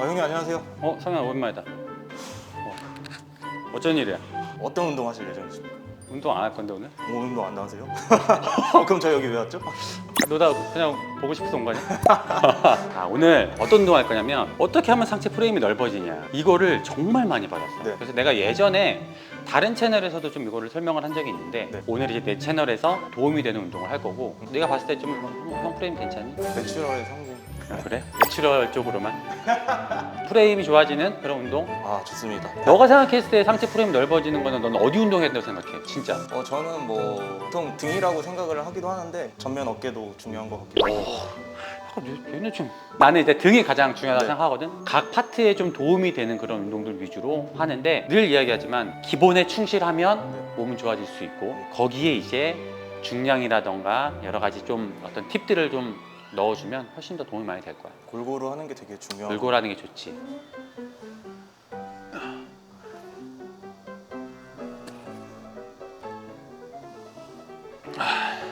아 형님 안녕하세요. 어, 성현 오랜만이다. 어. 어쩐 일이야? 어떤 운동 하실 예정이십니까? 운동 안 할 건데 오늘? 오, 운동 안 나가세요? 어, 그럼 저 여기 왜 왔죠? 너다 그냥 보고 싶어서 온 거냐? 아, 오늘 어떤 운동 할 거냐면 어떻게 하면 상체 프레임이 넓어지냐 이거를 정말 많이 받았어. 네. 그래서 내가 예전에 다른 채널에서도 좀 이거를 설명을 한 적이 있는데 네. 오늘 이제 내 채널에서 도움이 되는 운동을 할 거고 내가 봤을 때 좀 형 프레임 괜찮니? 내추럴의 상징. 아, 그래? 내추럴 쪽으로만 프레임이 좋아지는 그런 운동? 아 좋습니다. 너가 생각했을 때 상체 프레임 넓어지는 거는 넌 어디 운동해야 된다고 생각해? 진짜. 어 저는 뭐 보통 등이라고 생각을 하기도 하는데 전면 어깨도 중요한 것 같기도 하고. 약간 얘- 얘네 좀 나는 이제 등이 가장 중요하다고 네. 생각하거든 각 파트에 좀 도움이 되는 그런 운동들 위주로 하는데 늘 이야기하지만 기본에 충실하면 네. 몸은 좋아질 수 있고 거기에 이제 중량이라던가 여러 가지 좀 어떤 팁들을 좀 넣어주면 훨씬 더 도움이 많이 될 거야 골고루 하는 게 되게 중요하고. 골고루 하는 게 좋지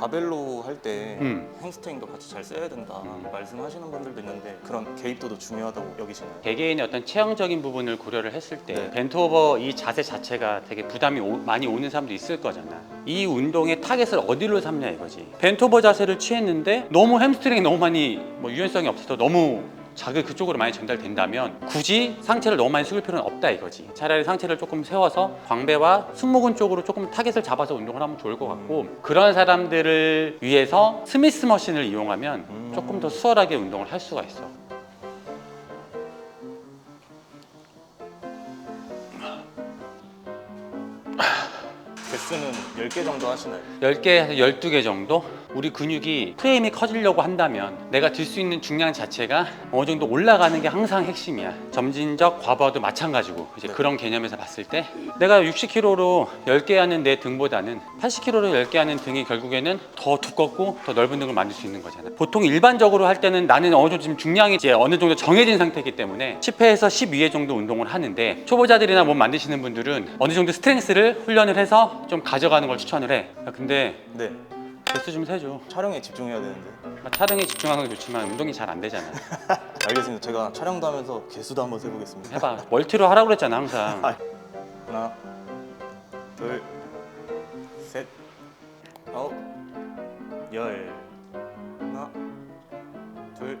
바벨로 할 때 음. 햄스트링도 같이 잘 써야 된다 음. 말씀하시는 분들도 있는데 그런 개입도도 중요하다고 여기시나요? 개개인의 어떤 체형적인 부분을 고려를 했을 때 네. 벤트오버 이 자세 자체가 되게 부담이 오- 많이 오는 사람도 있을 거잖아. 이 운동의 타겟을 어디로 삼냐 이거지. 벤트오버 자세를 취했는데 너무 햄스트링이 너무 많이 뭐 유연성이 없어서 너무 자극 그쪽으로 많이 전달된다면 굳이 상체를 너무 많이 숙일 필요는 없다 이거지. 차라리 상체를 조금 세워서 광배와 승모근 쪽으로 조금 타겟을 잡아서 운동을 하면 좋을 것 같고 그런 사람들을 위해서 스미스 머신을 이용하면 음. 조금 더 수월하게 운동을 할 수가 있어. 개수는 10개 정도 하시나요? 10개에서 12개 정도? 우리 근육이 프레임이 커지려고 한다면 내가 들 수 있는 중량 자체가 어느 정도 올라가는 게 항상 핵심이야. 점진적 과부하도 마찬가지고 이제 네. 그런 개념에서 봤을 때 내가 60kg로 10개 하는 내 등보다는 80kg로 10개 하는 등이 결국에는 더 두껍고 더 넓은 등을 만들 수 있는 거잖아. 보통 일반적으로 할 때는 나는 어느 정도 지금 중량이 이제 어느 정도 정해진 상태이기 때문에 10회에서 12회 정도 운동을 하는데 초보자들이나 몸 만드시는 분들은 어느 정도 스트렝스를 훈련을 해서 좀 가져가는 걸 추천을 해. 야, 근데 네. 개수 좀 세줘. 촬영에 집중해야 되는데. 아, 촬영에 집중하는 게 좋지만 운동이 잘 안 되잖아. 알겠습니다. 제가 촬영도 하면서 개수도 한번 세보겠습니다. 해봐. 멀티로 하라고 그랬잖아 항상. 아. 하나, 둘, 셋, 아홉, 열. 하나, 둘.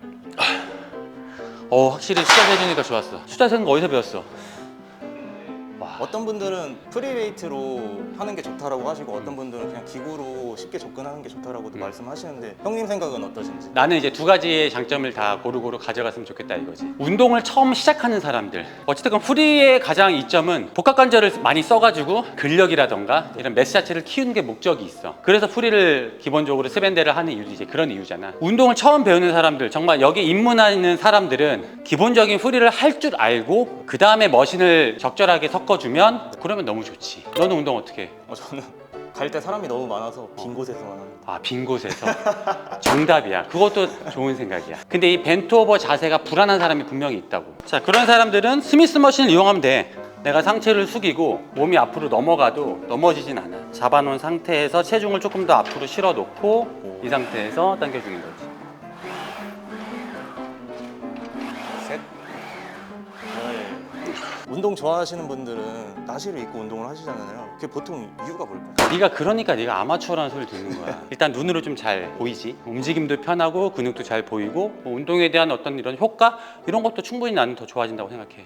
어 확실히 숫자 세주니까 좋았어. 숫자 세는 거 어디서 배웠어? 와. 어떤 분들은 프리웨이트로 하는 게 좋다라고 하시고 어떤 분들은 그냥 기구로 쉽게 접근하는 게 좋다라고도 음. 말씀하시는데 형님 생각은 어떠신지? 나는 이제 두 가지의 장점을 다 고루고루 가져갔으면 좋겠다 이거지. 운동을 처음 시작하는 사람들. 어쨌든 프리의 가장 이점은 복합관절을 많이 써가지고 근력이라던가 이런 매스 자체를 키우는 게 목적이 있어. 그래서 프리를 기본적으로 스밴드를 하는 이유도 이제 그런 이유잖아. 운동을 처음 배우는 사람들, 정말 여기 입문하는 사람들은 기본적인 프리를 할 줄 알고 그 다음에 머신을 적절하게 섞어주면 그러면 너무 좋지. 너는 운동 어떻게 해? 어, 저는 갈 때 사람이 너무 많아서 빈 곳에서만 합니다. 아, 빈 곳에서. 정답이야. 그것도 좋은 생각이야. 근데 이 벤트 오버 자세가 불안한 사람이 분명히 있다고. 자, 그런 사람들은 스미스 머신을 이용하면 돼. 내가 상체를 숙이고 몸이 앞으로 넘어가도 넘어지진 않아. 잡아놓은 상태에서 체중을 조금 더 앞으로 실어 놓고 이 상태에서 당겨주는 거지. 운동 좋아하시는 분들은 나시를 입고 운동을 하시잖아요. 그게 보통 이유가 뭘까요? 네가 그러니까 네가 아마추어라는 소리 듣는 거야. 일단 눈으로 좀 잘 보이지. 움직임도 편하고 근육도 잘 보이고 뭐 운동에 대한 어떤 이런 효과 이런 것도 충분히 나는 더 좋아진다고 생각해.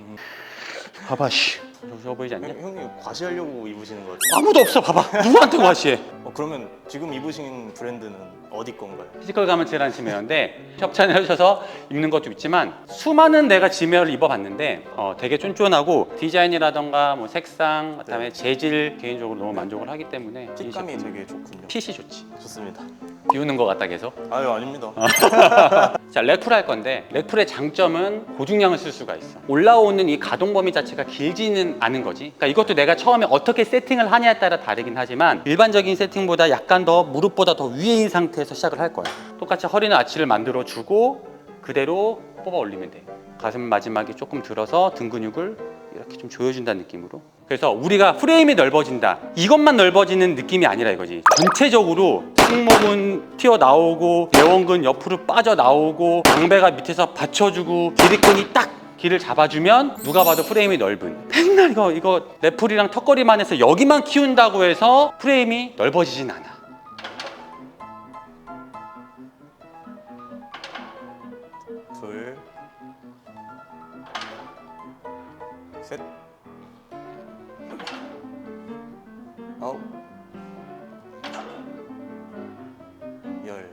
봐봐 씨. 좋아 보이지 않냐? 형, 형님 과시하려고 입으시는 거죠? 아무도 없어 봐봐 누구한테 과시해 어, 그러면 지금 입으신 브랜드는 어디 건가요? 피지컬 가먼트라는 지메어인데 협찬을 해주셔서 입는 것도 있지만 수많은 내가 지메어를 입어봤는데 어, 되게 쫀쫀하고 디자인이라던가 뭐 색상 그다음에 재질 개인적으로 너무 만족을 하기 때문에 이 핏감이 되게 좋군요. 핏이 좋지 좋습니다. 비우는 것 같다 계속? 아유 아닙니다. 자 렉풀 할 건데 렉풀의 장점은 고중량을 쓸 수가 있어. 올라오는 이 가동 범위 자체가 길지는 않은 거지. 그러니까 이것도 내가 처음에 어떻게 세팅을 하냐에 따라 다르긴 하지만 일반적인 세팅보다 약간 더 무릎보다 더 위에인 상태에서 시작을 할 거야. 똑같이 허리는 아치를 만들어 주고 그대로 뽑아 올리면 돼. 가슴 마지막에 조금 들어서 등 근육을 이렇게 좀 조여준다는 느낌으로. 그래서 우리가 프레임이 넓어진다. 이것만 넓어지는 느낌이 아니라 이거지. 전체적으로 승모근 튀어나오고 대원근 옆으로 빠져나오고 광배가 밑에서 받쳐주고 기립근이 딱 길을 잡아주면 누가 봐도 프레임이 넓은. 맨날 이거 이거 레플이랑 턱걸이만 해서 여기만 키운다고 해서 프레임이 넓어지진 않아 셋, 아홉, 열.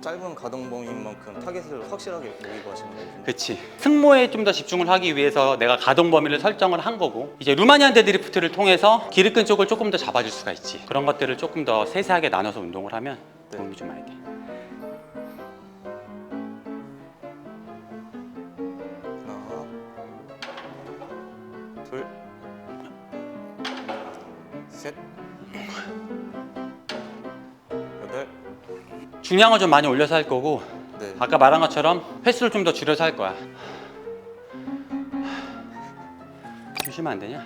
짧은 가동 범위인 만큼 타겟을 확실하게 노리고 하시는 거죠. 그치 승모에 좀 더 집중을 하기 위해서 내가 가동 범위를 설정을 한 거고 이제 루마니안 데드리프트를 통해서 기르끈 쪽을 조금 더 잡아줄 수가 있지 그런 것들을 조금 더 세세하게 나눠서 운동을 하면 네. 도움이 좀 많이 돼 중량을 좀 많이 올려서 할 거고 네. 아까 말한 것처럼 횟수를 좀 더 줄여서 할 거야 주시면 안 되냐?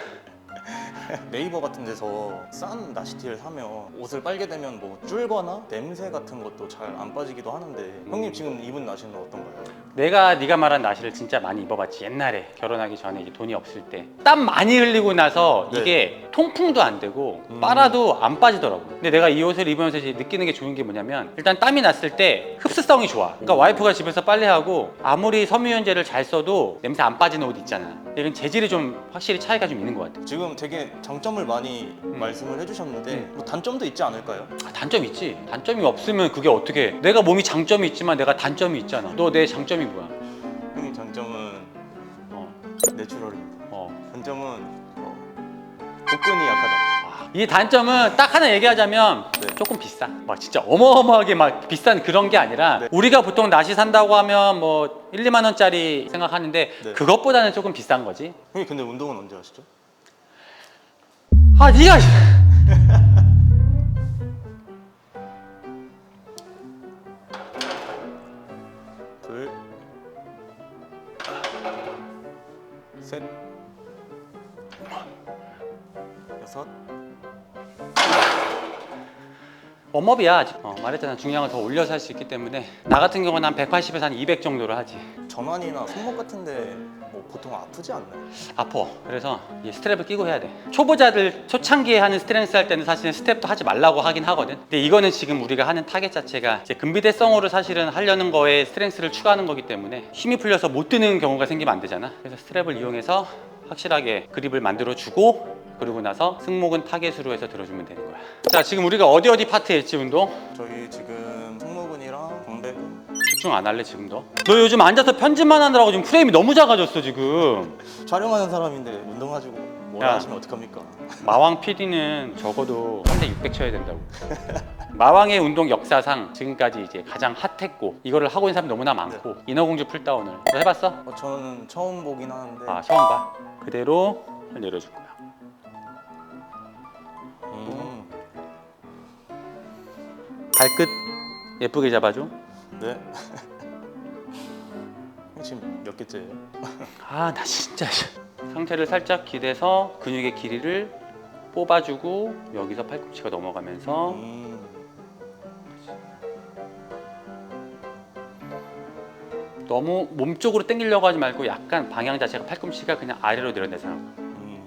네이버 같은 데서 싼 나시티를 사면 옷을 빨게 되면 뭐 줄거나 냄새 같은 것도 잘 안 빠지기도 하는데 형님 지금 입은 나시는 어떤가요? 내가 네가 말한 나시를 진짜 많이 입어봤지. 옛날에 결혼하기 전에 이제 돈이 없을 때. 땀 많이 흘리고 나서 네. 이게 통풍도 안 되고 음. 빨아도 안 빠지더라고 근데 내가 이 옷을 입으면서 이제 느끼는 게 좋은 게 뭐냐면 일단 땀이 났을 때 흡수성이 좋아. 그러니까 와이프가 집에서 빨래하고 아무리 섬유유연제를 잘 써도 냄새 안 빠지는 옷 있잖아. 이건 재질이 좀 확실히 차이가 좀 있는 것 같아. 지금 되게 장점을 많이 말씀을 해주셨는데 음. 뭐 단점도 있지 않을까요? 아, 단점 있지. 단점이 없으면 그게 어떻게 내가 몸이 장점이 있지만 내가 단점이 있잖아. 너 내 장점 이 뭐야 형님 장점은 어, 내추럴입니다. 어. 단점은 어, 복근이 약하다. 이 단점은 딱 하나 얘기하자면 네. 조금 비싸. 막 진짜 어마어마하게 막 비싼 그런 게 아니라 네. 우리가 보통 나시 산다고 하면 뭐 1, 2만 원짜리 생각하는데 네. 그것보다는 조금 비싼 거지. 형님 근데 운동은 언제 하시죠? 아 네가 셋, 여섯. 웜업이야. 어, 말했잖아 중량을 더 올려서 할 수 있기 때문에 나 같은 경우는 한 180에서 한 200 정도로 하지. 전환이나 손목 같은데 뭐 보통 아프지 않나요? 아파. 그래서 이 스트랩을 끼고 해야 돼. 초보자들 초창기에 하는 스트렝스 할 때는 사실은 스텝도 하지 말라고 하긴 하거든. 근데 이거는 지금 우리가 하는 타겟 자체가 이제 근비대성으로 사실은 하려는 거에 스트렝스를 추가하는 거기 때문에 힘이 풀려서 못 드는 경우가 생기면 안 되잖아. 그래서 스트랩을 이용해서 확실하게 그립을 만들어 주고 그리고 나서 승모근 타겟으로 해서 들어주면 되는 거야. 자, 지금 우리가 어디 어디 파트 했지 운동? 저희 집중 안 할래 지금도? 너 요즘 앉아서 편집만 하느라고 지금 프레임이 너무 작아졌어 지금. 촬영하는 사람인데 운동 가지고 뭐라 야. 하시면 어떡합니까? 마왕 PD는 적어도 3대 600 쳐야 된다고. 마왕의 운동 역사상 지금까지 이제 가장 핫했고 이거를 하고 있는 사람이 너무나 많고 인어공주 풀다 오늘 너 해봤어? 어, 저는 처음 보긴 하는데 아 처음 봐. 그대로 내려줄 거야. 음, 발끝 예쁘게 잡아줘. 네. 지금 몇 개째예요? 아 나 진짜 상체를 살짝 기대서 근육의 길이를 뽑아주고 여기서 팔꿈치가 넘어가면서 음, 너무 몸 쪽으로 당기려고 하지 말고 약간 방향 자체가 팔꿈치가 그냥 아래로 내려내서 음.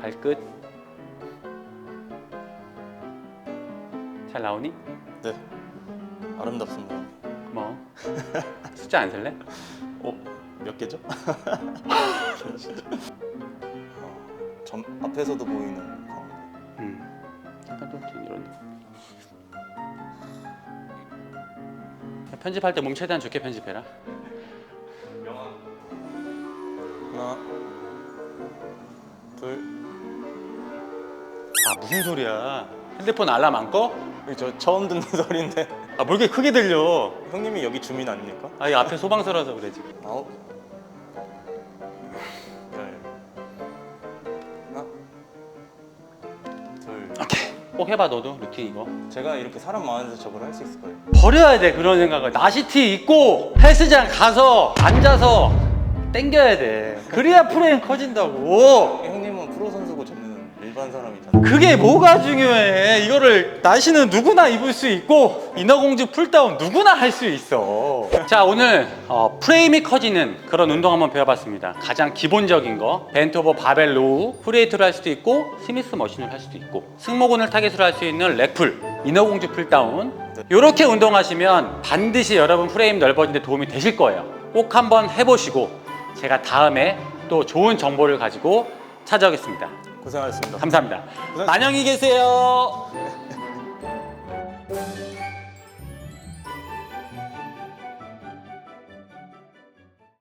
발끝 잘 나오니? 네. 아름답습니다. 뭐 숫자 안 쓸래? 어? 몇 개죠? 어, 전 앞에서도 보이는 광대. 음. 약간 좀 이런 느낌. 편집할 때 몸 최대한 좋게 편집해라. 하나, 둘. 아 무슨 소리야? 핸드폰 알람 안 꺼? 저 처음 듣는 소리인데 아 뭘 이렇게 크게 들려? 형님이 여기 주민 아닙니까? 아이 앞에 소방서라서 그래 지금. 아홉, 열, 하나, 둘. 오케이. 꼭 해봐 너도 루틴 이거. 제가 이렇게 사람 많은 데서 저걸 할 수 있을까요? 버려야 돼 그런 생각을 나시티 입고 헬스장 가서 앉아서 땡겨야 돼 그래야 프레임 커진다고 그게 뭐가 중요해? 이거를 나시는 누구나 입을 수 있고 인어공주 풀다운 누구나 할 수 있어. 자 오늘 어, 프레임이 커지는 그런 운동 한번 배워봤습니다. 가장 기본적인 거 벤토버 바벨 로우 프리에이트로 할 수도 있고 스미스 머신으로 할 수도 있고 승모근을 타겟으로 할 수 있는 렉풀 인어공주 풀다운 이렇게 운동하시면 반드시 여러분 프레임 넓어지는 데 도움이 되실 거예요. 꼭 한번 해보시고 제가 다음에 또 좋은 정보를 가지고 찾아오겠습니다. 고생하셨습니다. 감사합니다. 안녕히 계세요.